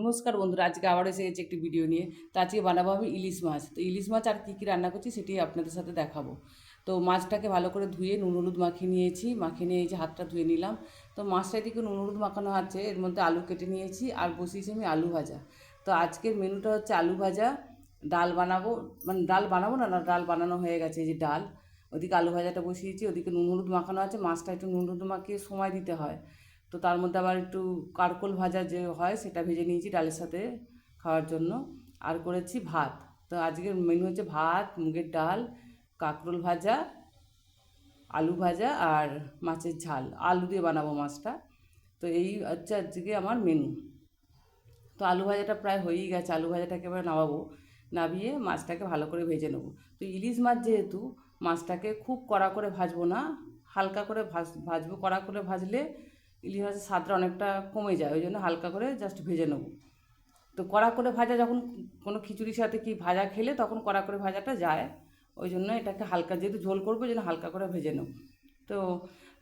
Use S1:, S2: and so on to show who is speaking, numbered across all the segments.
S1: নমস্কার বন্ধুরা, আজকে আবার এসে গেছি একটি ভিডিও নিয়ে। তো আজকে বানাবো আমি ইলিশ মাছ। তো ইলিশ মাছ আর কী কী রান্না করছি সেটি আপনাদের সাথে দেখাবো। তো মাছটাকে ভালো করে ধুয়ে নুন হলুদ মাখিয়ে নিয়েছি। মাখিয়ে নিয়ে এই যে হাতটা ধুয়ে নিলাম। তো মাছটা এদিকে নুন হলুদ মাখানো আছে, এর মধ্যে আলু কেটে নিয়েছি আর বসিয়েছি আমি আলু ভাজা। তো আজকের মেনুটা হচ্ছে আলু ভাজা, ডাল বানাবো মানে ডাল বানাবো না না, ডাল বানানো হয়ে গেছে এই যে ডাল। ওদিকে আলু ভাজাটা বসিয়েছি, ওদিকে নুন হলুদ মাখানো আছে, মাছটা একটু নুন হলুদ মাখিয়ে সময় দিতে হয়। তো তার মধ্যে আবার একটু কারকোল ভাজা যে হয় সেটা ভেজে নিয়েছি ডালের সাথে খাওয়ার জন্য। আর করেছি ভাত। তো আজকের মেনু হচ্ছে ভাত, মুগের ডাল, কাঁকরোল ভাজা, আলু ভাজা আর মাছের ঝাল। আলু দিয়ে বানাবো মাছটা। তো এই হচ্ছে আজকে আমার মেনু তো আলু ভাজাটা প্রায় হয়েই গেছে। আলু ভাজাটাকে এবার নামাবো। নামিয়ে মাছটাকে ভালো করে ভেজে নেব। তো ইলিশ মাছ যেহেতু, মাছটাকে খুব কড়া করে ভাজবো না। হালকা করে ভাজ, ভাজবো। কড়া করে ভাজলে ইলিশ মাছের স্বাদটা অনেকটা কমে যায়, ওই জন্য হালকা করে জাস্ট ভেজে নেব। তো কড়া করে ভাজা যখন কোনো খিচুড়ির সাথে কি ভাজা খেলে তখন কড়া করে ভাজাটা যায়, ওই জন্য এটাকে হালকা যেহেতু ঝোল করব, ওই জন্য হালকা করে ভেজে নেব। তো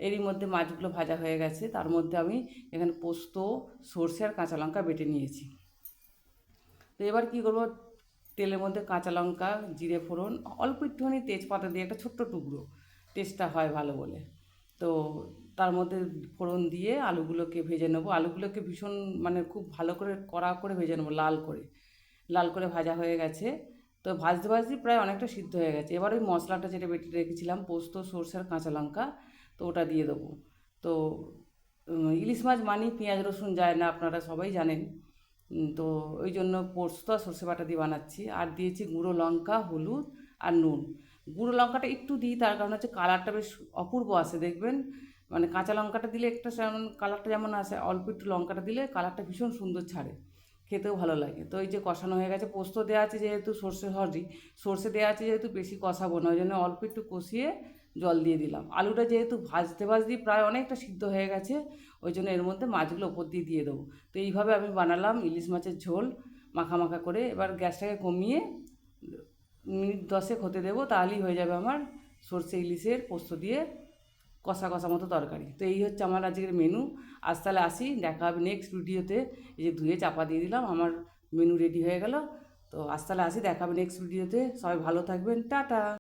S1: এরই মধ্যে মাছগুলো ভাজা হয়ে গেছে, তার মধ্যে আমি এখানে পোস্ত, সর্ষে আর কাঁচা লঙ্কা বেটে নিয়েছি। তো এবার কী করব, তেলের মধ্যে কাঁচা লঙ্কা, জিরে ফোড়ন, অল্প একটুখানি তেজপাতা দিয়ে একটা ছোট্ট টুকরো, টেস্টটা হয় ভালো বলে। তো তার মধ্যে ফোড়ন দিয়ে আলুগুলোকে ভেজে নেব। আলুগুলোকে ভীষণ মানে খুব ভালো করে কড়া করে ভেজে নেব, লাল করে। লাল করে ভাজা হয়ে গেছে। তো ভাজতে ভাজতে প্রায় অনেকটা সিদ্ধ হয়ে গেছে। এবার ওই মশলাটা যেটা বেটে রেখেছিলাম, পোস্ত সর্ষে আর কাঁচা লঙ্কা, তো ওটা দিয়ে দেবো। তো ইলিশ মাছ মানি পেঁয়াজ, রসুন যায় না, আপনারা সবাই জানেন। তো ওই জন্য পোস্ত আর সর্ষে বাটা দিয়ে বানাচ্ছি। আর দিয়েছি গুঁড়ো লঙ্কা, হলুদ আর নুন। গুঁড়ো লঙ্কাটা একটু দিই, তার কারণ হচ্ছে কালারটা বেশ অপূর্ব আসে দেখবেন? মানে কাঁচা লঙ্কাটা দিলে একটা যেমন কালারটা যেমন আসে, অল্প একটু লঙ্কাটা দিলে কালারটা ভীষণ সুন্দর ছাড়ে, খেতেও ভালো লাগে। তো এই যে কষানো হয়ে গেছে, পোস্ত দেওয়া আছে যেহেতু সর্ষে সরি সর্ষে দেওয়া আছে যেহেতু বেশি কষাবো না, ওই জন্য অল্প একটু কষিয়ে জল দিয়ে দিলাম। আলুটা যেহেতু ভাজতে, ভাজতেই প্রায় অনেকটা সিদ্ধ হয়ে গেছে, ওই জন্য এর মধ্যে মাছগুলো ওপর দিয়ে দিয়ে দেবো। তো এইভাবে আমি বানালাম ইলিশ মাছের ঝোল, মাখা মাখা করে, এবার গ্যাসটাকে কমিয়ে মিনিট দশেক হতে দেবো, তাহলেই হয়ে যাবে আমার সর্ষে ইলিশের পোস্ত দিয়ে কষা কষা মতো তরকারি। তো এই হচ্ছে আমার আজকের মেনু আজ তাহলে আসি, দেখা হবে নেক্সট ভিডিওতে এই যে ধুয়ে চাপা দিয়ে দিলাম, আমার মেনু রেডি হয়ে গেল। তো আজ তাহলে আসি, দেখা হবে নেক্সট ভিডিওতে সবাই ভালো থাকবেন, টাটা।